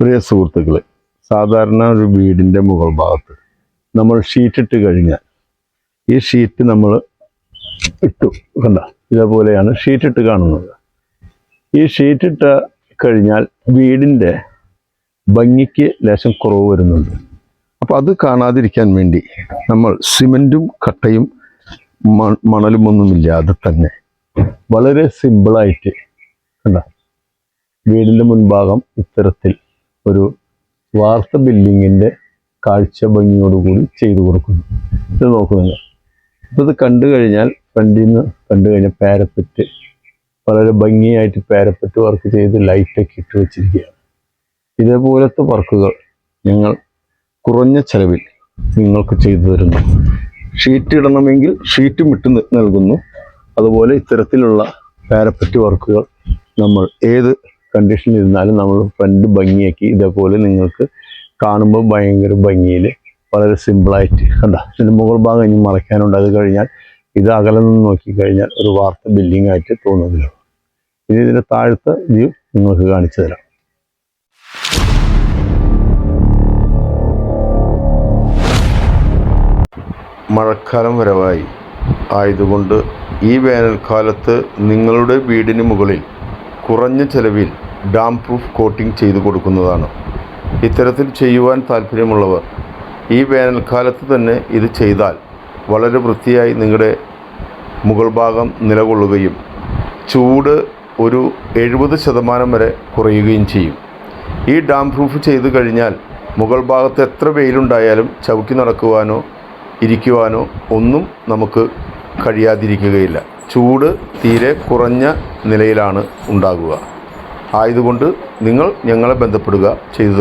പ്രിയ സുഹൃത്തുക്കളെ സാധാരണ ഒരു വീടിന്റെ മുകൾ ഭാഗത്ത് നമ്മൾ ഷീറ്റ് ഇട്ട് കഴിഞ്ഞാൽ ഈ ഷീറ്റ് നമ്മൾ ഇട്ടു. കണ്ട? ഇതേപോലെയാണ് ഷീറ്റ് ഇട്ട് കാണുന്നത്. ഈ ഷീറ്റ് ഇട്ട് കഴിഞ്ഞാൽ വീടിന്റെ ഭംഗിക്ക് ലേശം കുറവ് വരുന്നുണ്ട്. അപ്പോൾ അത് കാണാതിരിക്കാൻ വേണ്ടി നമ്മൾ സിമന്റും കട്ടയും മണലും ഒന്നുമില്ലാതെ തന്നെ വളരെ സിമ്പിളായിട്ട് കണ്ട? വീടിന്റെ മുൻഭാഗം ഇത്തരത്തിൽ ഒരു വാർത്ത ബില്ലിങ്ങിന്റെ കാഴ്ച ഭംഗിയോടുകൂടി ചെയ്തു കൊടുക്കുന്നു. ഇത് നോക്കൂ നിങ്ങൾ അപ്പോൾ ഇത് കണ്ടു കഴിഞ്ഞാൽ ഫ്രണ്ടിൽ നിന്ന് കണ്ടു കഴിഞ്ഞാൽ പാരപ്പറ്റ് വളരെ ഭംഗിയായിട്ട് പാരപ്പറ്റ് വർക്ക് ചെയ്ത് ലൈറ്റൊക്കെ ഇട്ട് വെച്ചിരിക്കുകയാണ്. ഇതേപോലത്തെ വർക്കുകൾ ഞങ്ങൾ കുറഞ്ഞ ചെലവിൽ നിങ്ങൾക്ക് ചെയ്തു തരുന്നു. ഷീറ്റ് ഇടണമെങ്കിൽ ഷീറ്റും ഇട്ട് നൽകുന്നു. അതുപോലെ ഇത്തരത്തിലുള്ള പാരപ്പറ്റ് വർക്കുകൾ നമ്മൾ ഏത് കണ്ടീഷനിൽ ഇരുന്നാലും നമ്മൾ ഫ്രണ്ട് ഭംഗിയാക്കി ഇതേപോലെ നിങ്ങൾക്ക് കാണുമ്പോൾ ഭയങ്കര ഭംഗിയിൽ വളരെ സിമ്പിളായിട്ട് കണ്ട? ഇതിന്റെ മുകൾ ഭാഗം ഇനി മറയ്ക്കാനുണ്ട്. അത് കഴിഞ്ഞാൽ ഇത് അകലെ നിന്ന് നോക്കിക്കഴിഞ്ഞാൽ ഒരു വാർത്ത ബിൽഡിംഗ് ആയിട്ട് തോന്നുന്നില്ല. ഇനി ഇതിന്റെ താഴത്തെ വ്യൂ നിങ്ങൾക്ക് കാണിച്ചു തരാം. മഴക്കാലം വരവായി. ആയതുകൊണ്ട് ഈ വേനൽക്കാലത്ത് നിങ്ങളുടെ വീടിന് മുകളിൽ കുറഞ്ഞ ചെലവിൽ ഡാം പ്രൂഫ് കോട്ടിംഗ് ചെയ്തു കൊടുക്കുന്നതാണ്. ഇത്തരത്തിൽ ചെയ്യുവാൻ താല്പര്യമുള്ളവർ ഈ വേനൽക്കാലത്ത് തന്നെ ഇത് ചെയ്താൽ വളരെ വൃത്തിയായി നിങ്ങളുടെ മുകൾ ഭാഗം നിലകൊള്ളുകയും ചൂട് ഒരു എഴുപത് ശതമാനം വരെ കുറയുകയും ചെയ്യും. ഈ ഡാം പ്രൂഫ് ചെയ്തു കഴിഞ്ഞാൽ മുകൾ ഭാഗത്ത് എത്ര വെയിലുണ്ടായാലും ചവിട്ടി നടക്കുവാനോ ഇരിക്കുവാനോ ഒന്നും നമുക്ക് കഴിയാതിരിക്കുകയില്ല. ചൂട് തീരെ കുറഞ്ഞ നിലയിലാണ് ഉണ്ടാകുക. ആയതുകൊണ്ട് നിങ്ങൾ ഞങ്ങളെ ബന്ധപ്പെടുക ചെയ്തു